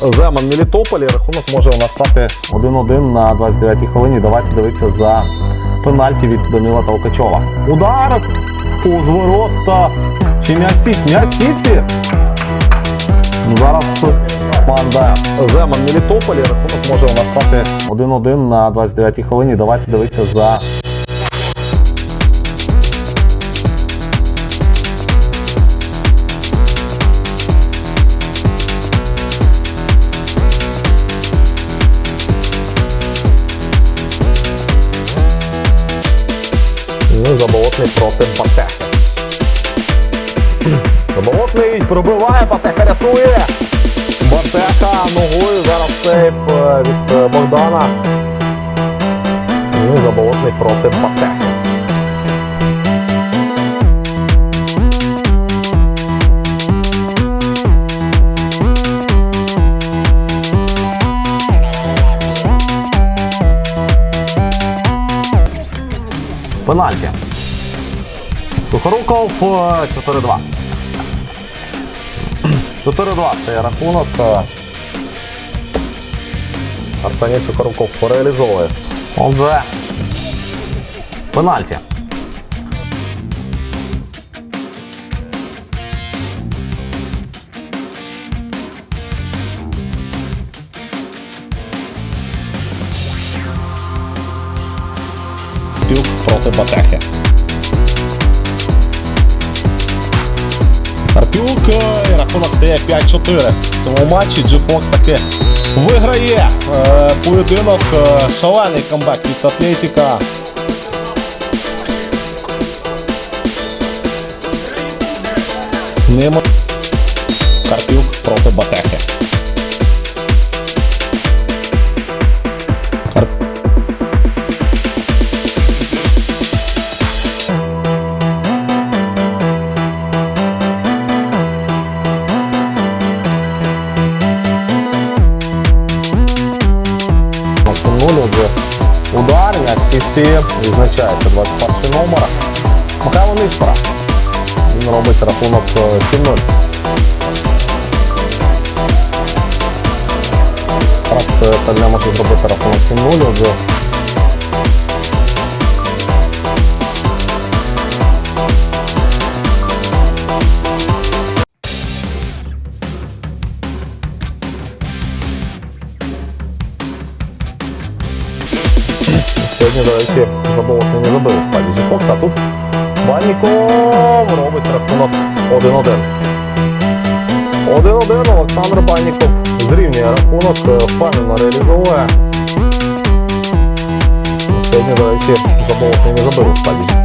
Земан Мелітополі. Рахунок може у нас стати 1-1 на 29-й хвилині. Давайте дивитися за пенальті від Данила Толкачова. Удар повз ворота. Чи м'яч сіті? М'яч сіті. Зараз команда Земан Мелітополі. Рахунок може у нас стати 1-1 на 29-й хвилині. Давайте дивитися за Ну, Заболотний проти Батеха. Заболотний пробиває, Батеха рятує. Батеха ногою зараз сейф е, від е, Богдана. Ну, Заболотний проти Батехи. Пенальті. Сухоруков е, 4-2. 4-2 стає рахунок. Арсеній Сухоруков реалізовує. Отже. Пенальті. Пюк проти Батехи. Карпюк е, і рахунок стає 5-4. В цьому матчі G-Fox таки виграє е, поєдинок. Е, шалений камбек від Атлетіка. Нимо Карпюк проти Батехи. Максим Нуль вже удар, на сітці відзначається 21 номер. Михайло Нишпора. Він робить рахунок е, 7-0. Зараз Тальня може зробити рахунок 7-0, Сьогодні, до речі, заболотний не забив у складі G-Fox, а тут Бальніков робить рахунок 1-1. 1-1 Олександр Бальніков зрівнює рахунок, е, впевнено реалізовує. Сьогодні, до речі, заболотний не забив у складі.